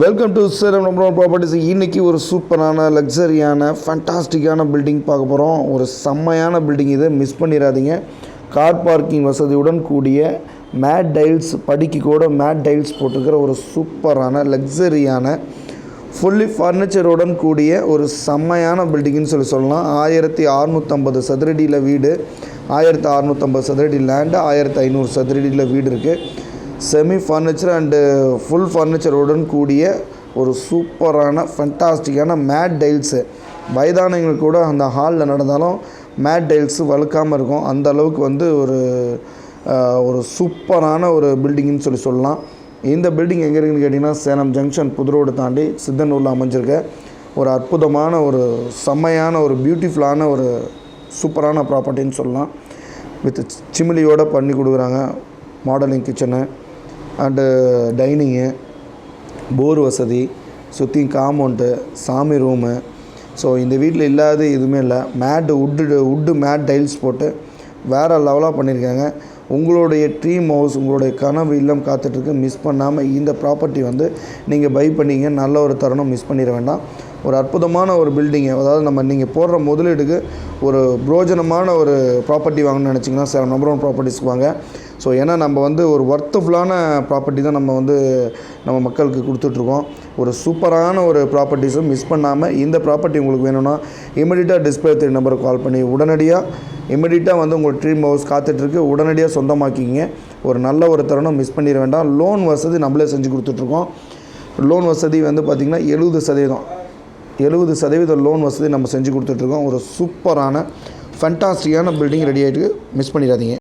Welcome to Salem number properties இன்றைக்கி ஒரு சூப்பரான லக்ஸரியான ஃபண்டாஸ்டிக்கான பில்டிங் பார்க்க போகிறோம் ஒரு செம்மையான பில்டிங் இதை. மிஸ் பண்ணிடாதீங்க. கார் பார்க்கிங் வசதியுடன் கூடிய மேட் டைல்ஸ் படிக்கு கூட மேட் டைல்ஸ் போட்டுக்கிற ஒரு சூப்பரான லக்ஸரியான ஃபுல்லி ஃபர்னிச்சருடன் கூடிய ஒரு செம்மையான பில்டிங்னு சொல்லி சொல்லலாம். ஆயிரத்தி அறநூற்றம்பது சதுரடியில் வீடு. ஆயிரத்தி அறநூற்றம்பது சதுரடி லேண்டு ஆயிரத்தி ஐநூறு சதுரடியில் வீடு இருக்குது செமி ஃபர்னிச்சர் அண்டு ஃபுல் ஃபர்னிச்சருடன் கூடிய ஒரு சூப்பரான ஃபண்டாஸ்டிக்கான மேட் டைல்ஸு வயதானவங்க கூட அந்த ஹாலில் நடந்தாலும் மேட் டைல்ஸு வழுக்காமல் இருக்கும். அந்த அளவுக்கு வந்து ஒரு ஒரு சூப்பரான ஒரு பில்டிங்னு சொல்லி சொல்லலாம். இந்த பில்டிங் எங்கே இருக்குன்னு கேட்டிங்கன்னா சேலம் ஜங்ஷன் புதுரோடு தாண்டி சித்தனூரில் அமைஞ்சிருக்க ஒரு அற்புதமான ஒரு செம்மையான ஒரு பியூட்டிஃபுல்லான ஒரு சூப்பரான ப்ராப்பர்ட்டின்னு சொல்லலாம். வித் சிமிலியோடு பண்ணி கொடுக்குறாங்க. Modelling kitchen and dining bore வசதி சுற்றியும் காம்பவுண்டு சாமி ரூமு ஸோ இந்த வீட்டில் இல்லாத எதுவுமே இல்லை. மேட்டு உட்டு உட்டு மேட் டைல்ஸ் போட்டு வேறு லெவலாக பண்ணியிருக்காங்க உங்களுடைய ட்ரீம் ஹவுஸ் உங்களுடைய கனவு இல்லம் காத்துட்ருக்கு மிஸ் பண்ணாமல் இந்த ப்ராப்பர்ட்டி வந்து நீங்கள் பை பண்ணீங்க. நல்ல ஒரு தருணம் மிஸ் பண்ணிட வேண்டாம். ஒரு அற்புதமான ஒரு பில்டிங்கு அதாவது நம்ம நீங்கள் போடுற முதலீடுக்கு ஒரு புரோஜனமான ஒரு ப்ராப்பர்ட்டி வாங்கணும்னு நினச்சிங்கன்னா சார் நம்பர் ஒன் ப்ராப்பர்ட்டிஸ்க்கு வாங்க. ஸோ ஏன்னா நம்ம வந்து ஒரு ஒர்த்தஃபுல்லான ப்ராப்பர்ட்டி தான் நம்ம வந்து நம்ம மக்களுக்கு கொடுத்துட்ருக்கோம். ஒரு சூப்பரான ஒரு ப்ராப்பர்ட்டிஸும் மிஸ் பண்ணாமல் இந்த ப்ராப்பர்ட்டி உங்களுக்கு வேணும்னா இமிடியட்டாக டிஸ்பிளே த்ரீ நம்பருக்கு கால் பண்ணி உடனடியாக இமிடியட்டாக வந்து உங்கள் ட்ரீம் ஹவுஸ் காத்துட்ருக்கு. உடனடியாக சொந்தமாக்கிங்க ஒரு நல்ல ஒரு தருணம் மிஸ் பண்ணிட வேண்டாம். லோன் வசதி நம்மளே செஞ்சு கொடுத்துட்ருக்கோம். லோன் வசதி வந்து பார்த்திங்கன்னா எழுபது சதவீதம். எழுபது சதவீத லோன் வசதி நம்ம செஞ்சு கொடுத்துட்ருக்கோம் ஒரு சூப்பரான ஃபண்டாஸ்டிக்கான பில்டிங் ரெடி ஆகிட்டு மிஸ் பண்ணிடாதீங்க.